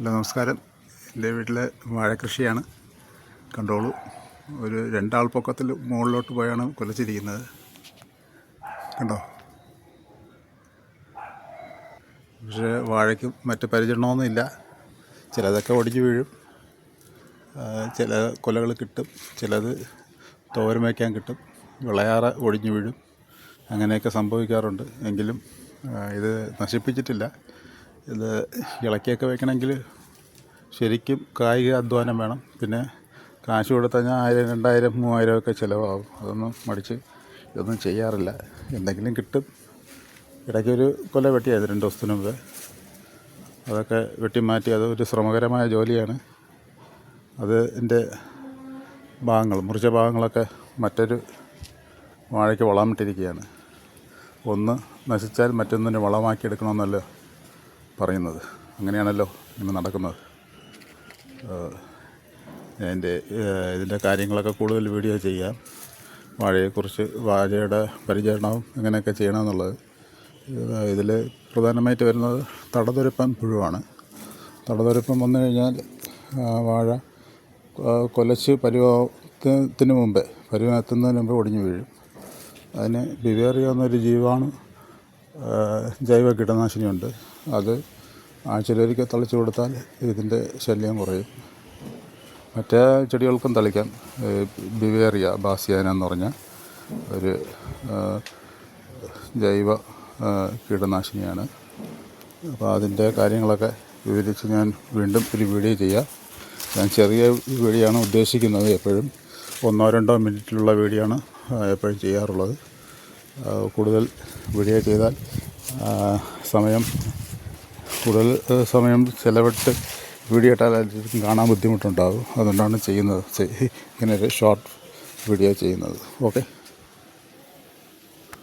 Hello നമസ്കാരം. എന്റെ വീട്ടിലെ വാഴക്കൃഷിയാണ് കണ്ടോളൂ ഒരു രണ്ടാൾ പൊക്കത്തിൽ മുകളിലോട്ട് പോയാണ് കുലച്ചിരിക്കുന്നത്. കണ്ടോ? പക്ഷേ വാഴയ്ക്ക് മറ്റ് പരിചരണമൊന്നുമില്ല ചിലതൊക്കെ ഒടിഞ്ഞു വീഴും. ചില കൊലകൾ കിട്ടും. ചിലത് തോരൻ വയ്ക്കാൻ കിട്ടും. വിളയാറ് ഒടിഞ്ഞു വീഴും. അങ്ങനെയൊക്കെ സംഭവിക്കാറുണ്ട്. എങ്കിലും ഇത് നശിപ്പിച്ചിട്ടില്ല. ഇത് ഇളക്കിയൊക്കെ വെക്കണമെങ്കിൽ ശരിക്കും കായിക അധ്വാനം വേണം. പിന്നെ കാശ് കൊടുത്തു കഴിഞ്ഞാൽ ആയിരം രണ്ടായിരം മൂവായിരം ഒക്കെ ചിലവാകും. അതൊന്നും മടിച്ച് ഇതൊന്നും ചെയ്യാറില്ല. എന്തെങ്കിലും കിട്ടും. ഇടയ്ക്കൊരു കൊല വെട്ടിയായത് രണ്ട് ദിവസത്തിന് മുമ്പ്. അതൊക്കെ വെട്ടി മാറ്റി അത് ഒരു ശ്രമകരമായ ജോലിയാണ്. അത് എന്റെ ഭാഗങ്ങൾ മുറിച്ച ഭാഗങ്ങളൊക്കെ മറ്റൊരു വാഴയ്ക്ക് വളമിട്ടിരിക്കുകയാണ് ഒന്ന് നശിച്ചാൽ മറ്റൊന്നിനെ വളമാക്കി എടുക്കണമെന്നല്ലോ പറയുന്നത്. അങ്ങനെയാണല്ലോ ഇന്ന് നടക്കുന്നത്. എന്റെ ഇതിന്റെ കാര്യങ്ങളൊക്കെ കൂടുതൽ വീഡിയോ ചെയ്യാം. വാഴയെക്കുറിച്ച് വാഴയുടെ പരിചരണവും എങ്ങനെയൊക്കെ ചെയ്യണമെന്നുള്ളത്. ഇതിൽ പ്രധാനമായിട്ട് വരുന്നത് തടതുരപ്പം പുഴുവാണ്. തടതുരപ്പം വന്നു കഴിഞ്ഞാൽ വാഴ കൊലച്ച് പരിവത്തിന് മുമ്പേ പരിവത്തുന്നതിന് മുമ്പ് ഒടിഞ്ഞു വീഴും. അതിന് ബിവേറിയ എന്നൊരു ജീവാണു ജൈവ കീടനാശിനിയുണ്ട്. അത് ആഴ്ചയിലൊരിക്കൽ തളിച്ചു കൊടുത്താൽ ഇതിന്റെ ശല്യം കുറയും. മറ്റേ ചെടികൾക്കും തളിക്കാം ബിവേറിയ ബാസിയാന എന്ന് പറഞ്ഞ ഒരു ജൈവ കീടനാശിനിയാണ്. അപ്പോൾ അതിന്റെ കാര്യങ്ങളൊക്കെ വിവരിച്ച് ഞാൻ വീണ്ടും ഒരു വീഡിയോ ചെയ്യാം. ഞാൻ ചെറിയ വീഡിയോ ആണ് ഉദ്ദേശിക്കുന്നത്. എപ്പോഴും ഒന്നോ രണ്ടോ മിനിറ്റിലുള്ള വീഡിയോ ആണ് എപ്പോഴും ചെയ്യാറുള്ളത്. കൂടുതൽ വീഡിയോ ചെയ്താൽ സമയം കൂടുതൽ സമയം ചിലവിട്ട് വീഡിയോ ഇട്ടാൽ എല്ലാവർക്കും കാണാൻ ബുദ്ധിമുട്ടുണ്ടാകും. അതുകൊണ്ടാണ് ചെയ്യുന്നത്. ഇങ്ങനെ ഒരു ഷോർട്ട് വീഡിയോ ചെയ്യുന്നത്. ഓക്കെ